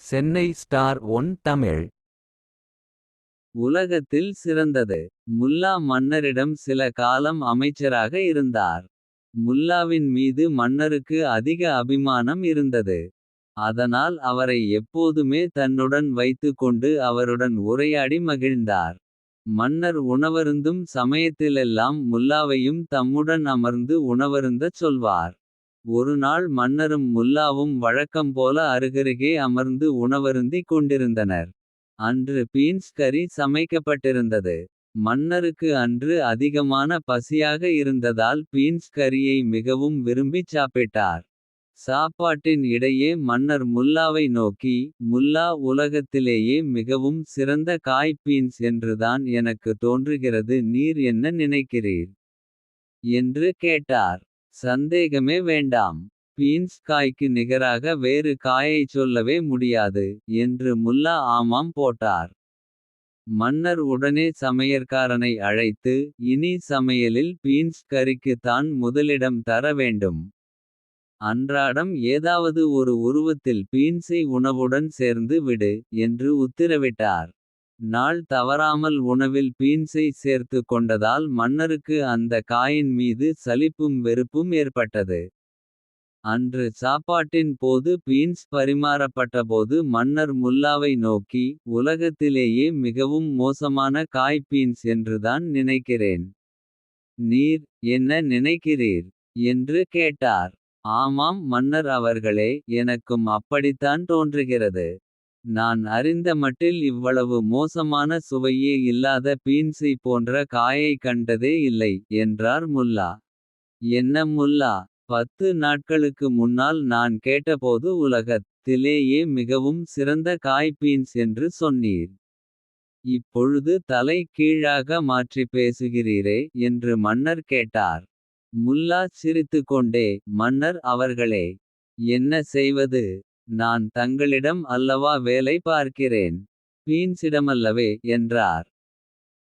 Chennai star one Tamil. உலகத்தில் சிறந்தது. முல்லா மன்னரிடம் சில காலம் அமைச்சராக இருந்தார். முல்லாவின் மீது மன்னருக்கு அதிக அபிமானம் இருந்தது. அதனால் அவரை எப்போதுமே தன்னுடன் வைத்து கொண்டு அவருடன் உரையாடி மகிழ்ந்தார். மன்னர் உணவருந்தும் சமயத்திலெல்லாம் முல்லாவையும் தம்முடன் அமர்ந்து உணவருந்தச் சொல்வார். ஒரு நாள் மன்னரும் முல்லாவும் வழக்கம் போல அருகருகே அமர்ந்து உணவருந்திக் கொண்டிருந்தனர். அன்று பீன்ஸ் கறி சமைக்கப்பட்டிருந்தது. மன்னருக்கு அன்று அதிகமான பசியாக இருந்ததால் பீன்ஸ் கறியை மிகவும் விரும்பிச் சாப்பிட்டார். சாப்பாட்டின் இடையே மன்னர் முல்லாவை நோக்கி. முல்லா உலகத்திலேயே மிகவும் சிறந்த காய் பீன்ஸ் என்றுதான் எனக்கு தோன்றுகிறது நீர் என்ன நினைக்கிறீர். என்று கேட்டார் சந்தேகமே வேண்டாம். பீன்ஸ் காய்க்கு நிகராக வேறு காயைச் சொல்லவே முடியாது. என்று முல்லா ஆமாம் போட்டார். மன்னர் உடனே சமையற்காரனை அழைத்து. இனி சமையலில் பீன்ஸ் கறிக்கு தான் முதலிடம் தர வேண்டும். அன்றாடம் ஏதாவது ஒரு உருவத்தில் பீன்ஸை உணவுடன் சேர்ந்து விடு. என்று உத்திரவிட்டார். நாள் தவறாமல் உணவில் பீன்ஸை சேர்த்து கொண்டதால் மன்னருக்கு அந்த காயின் மீது சலிப்பும் வெறுப்பும் ஏற்பட்டது. அன்று சாப்பாட்டின் போது பீன்ஸ் பரிமாறப்பட்டபோது மன்னர் முல்லாவை நோக்கி. உலகத்திலேயே மிகவும் மோசமான காய் பீன்ஸ் என்றுதான் நினைக்கிறேன். நீர் என்ன நினைக்கிறீர். என்று கேட்டார். ஆமாம் மன்னர் அவர்களே எனக்கும் அப்படித்தான் தோன்றுகிறது. நான் அறிந்த மட்டில் இவ்வளவு மோசமான சுவையே இல்லாத பீன்ஸை போன்ற காயை கண்டதே இல்லை. என்றார் முல்லா. என்ன முல்லா. பத்து நாட்களுக்கு முன்னால் நான் கேட்டபோது உலகத். திலேயே மிகவும் சிறந்த காய் பீன்ஸ் என்று சொன்னீர். இப்பொழுது தலை கீழாக மாற்றிப் பேசுகிறீரே. என்று மன்னர் கேட்டார். முல்லா சிரித்துக்கொண்டே மன்னர் அவர்களே. என்ன செய்வது. நான் தங்களிடம் அல்லவா வேலை பார்க்கிறேன். பீன்ஸிடமல்லவே என்றார்.